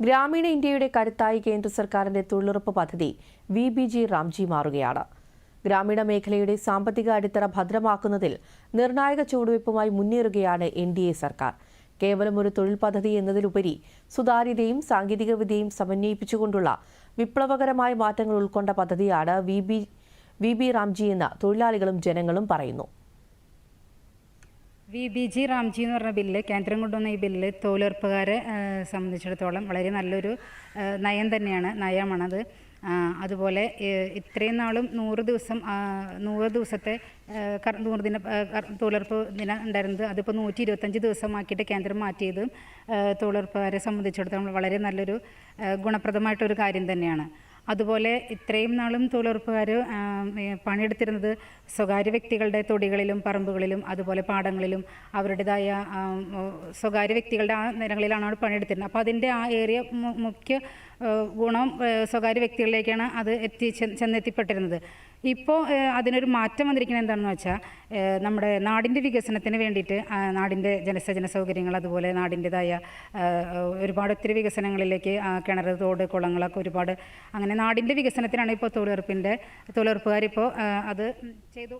ഗ്രാമീണ ഇന്ത്യയുടെ കരുത്തായി കേന്ദ്ര സർക്കാരിന്റെ തൊഴിലുറപ്പ് പദ്ധതി വി ബി ജി റാംജി മാറുകയാണ്. ഗ്രാമീണ മേഖലയുടെ സാമ്പത്തിക അടിത്തറ ഭദ്രമാക്കുന്നതിൽ നിർണായക ചുവടുവയ്പുമായി മുന്നേറുകയാണ് എൻ ഡി എ സർക്കാർ. കേവലം ഒരു തൊഴിൽ പദ്ധതി എന്നതിലുപരി സുതാര്യതയും സാങ്കേതികവിദ്യയും സമന്വയിപ്പിച്ചുകൊണ്ടുള്ള വിപ്ലവകരമായ മാറ്റങ്ങൾ ഉൾക്കൊണ്ട പദ്ധതിയാണ് V B V B Ramji എന്ന് തൊഴിലാളികളും ജനങ്ങളും പറയുന്നു. വി. ബി. ജി. റാംജി എന്ന് പറഞ്ഞ ബില്ല് കേന്ദ്രം കൊണ്ടുവന്ന ഈ ബില്ല് തൊഴിലുറപ്പുകാരെ സംബന്ധിച്ചിടത്തോളം വളരെ നല്ലൊരു നയം തന്നെയാണ് നയമാണത്. അതുപോലെ ഇത്രയും നാളും നൂറ് ദിവസം നൂറ് ദിവസത്തെ നൂറ് ദിന തൊഴിലുറപ്പ് ദിനം ഉണ്ടായിരുന്നത് അതിപ്പോൾ നൂറ്റി ഇരുപത്തഞ്ച് ദിവസമാക്കിയിട്ട് കേന്ദ്രം മാറ്റിയത് തൊഴിലുറപ്പുകാരെ സംബന്ധിച്ചിടത്തോളം വളരെ നല്ലൊരു ഗുണപ്രദമായിട്ടൊരു കാര്യം തന്നെയാണ്. അതുപോലെ ഇത്രയും നാളും തൊഴിലുറപ്പുകാർ പണിയെടുത്തിരുന്നത് സ്വകാര്യ വ്യക്തികളുടെ തൊടികളിലും പറമ്പുകളിലും അതുപോലെ പാടങ്ങളിലും അവരുടേതായ സ്വകാര്യ വ്യക്തികളുടെ ആ നിരങ്ങളിലാണ് അവർ പണിയെടുത്തിരുന്നത്. അപ്പോൾ അതിന്റെ ആ ഏരിയ മുഖ്യ ഗുണം സ്വകാര്യ വ്യക്തികളിലേക്കാണ് അത് എത്തി ചെന്നെത്തിപ്പെട്ടിരുന്നത്. ഇപ്പോൾ അതിനൊരു മാറ്റം വന്നിരിക്കുന്നത് എന്താണെന്ന് വെച്ചാൽ നമ്മുടെ നാടിന്റെ വികസനത്തിന് വേണ്ടിയിട്ട് നാടിന്റെ ജനസേചന സൗകര്യങ്ങൾ അതുപോലെ നാടിന്റെതായ ഒരുപാട് ഒത്തിരി വികസനങ്ങളിലേക്ക് കിണർ തോട് കുളങ്ങളൊക്കെ ഒരുപാട് അങ്ങനെ നാടിന്റെ വികസനത്തിനാണ് ഇപ്പോൾ തൊഴിലുറപ്പിന്റെ തൊഴിലുറപ്പുകാരിപ്പോൾ അത് ചെയ്തു.